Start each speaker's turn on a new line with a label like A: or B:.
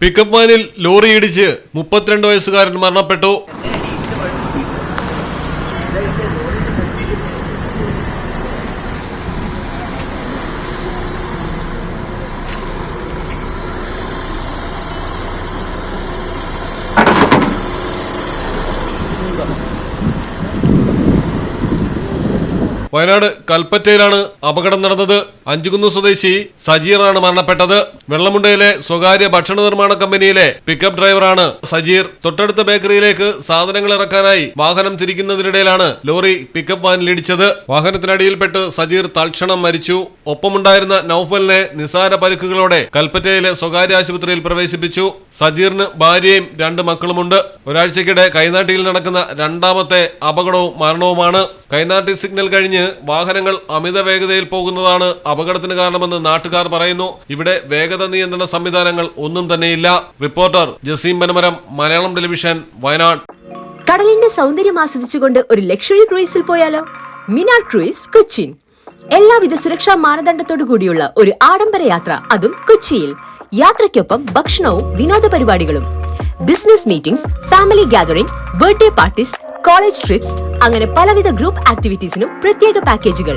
A: Pickup വാനിൽ lorry ഇടിച്ച് മുപ്പത്തിരണ്ട് വയസ്സുകാരൻ മരണപ്പെട്ടു. വയനാട് കൽപ്പറ്റയിലാണ് അപകടം നടന്നത്. അഞ്ചുകുന്ന് സ്വദേശി സജീറാണ് മരണപ്പെട്ടത്. വെള്ളമുണ്ടയിലെ സ്വകാര്യ ഭക്ഷണ നിർമ്മാണ കമ്പനിയിലെ പിക്കപ്പ് ഡ്രൈവറാണ് സജീർ. തൊട്ടടുത്ത ബേക്കറിയിലേക്ക് സാധനങ്ങൾ ഇറക്കാനായി വാഹനം തിരിക്കുന്നതിനിടയിലാണ് ലോറി പിക്കപ്പ് വാനിലിടിച്ചത് വാഹനത്തിനടിയിൽപ്പെട്ട് സജീർ തൽക്ഷണം മരിച്ചു. ഒപ്പമുണ്ടായിരുന്ന നൌഫലിനെ നിസാര പരിക്കുകളോടെ കൽപ്പറ്റയിലെ സ്വകാര്യ ആശുപത്രിയിൽ പ്രവേശിപ്പിച്ചു. സജീറിന് ഭാര്യയും രണ്ട് മക്കളുമുണ്ട്. ഒരാഴ്ചക്കിടെ കൈനാട്ടിയിൽ നടക്കുന്ന രണ്ടാമത്തെ അപകടവും മരണവുമാണ്. കൈനാട്ടി സിഗ്നൽ കഴിഞ്ഞ് വാഹനങ്ങൾ അമിത വേഗതയിൽ പോകുന്നതാണ് അപകടത്തിന് കാരണമെന്ന് നാട്ടുകാർ പറയുന്നു. ഇവിടെ വേഗത നിയന്ത്രണ സംവിധാനങ്ങൾ ഒന്നും തന്നെയില്ല. Reporter Jaseem Panamaram Malayalam television Wayanad.
B: കടലിന്റെ സൗന്ദര്യം ആസ്വദിച്ചുകൊണ്ട് ഒരു ലക്ഷറി ക്രൂയിസിൽ പോയാലോ? മിനാർ ക്രൂയിസ് കൊച്ചിൻ എല്ലാവിധ സുരക്ഷാ മാനദണ്ഡത്തോടു കൂടിയുള്ള ഒരു ആഡംബര യാത്ര അതും കൊച്ചിയിൽ. യാത്രയ്ക്കൊപ്പം ഭക്ഷണവും വിനോദ പരിപാടികളും. Business meetings family gathering birthday parties college trips അങ്ങനെ പലവിധ ഗ്രൂപ്പ് ആക്ടിവിറ്റീസിനും പ്രത്യേക പാക്കേജുകൾ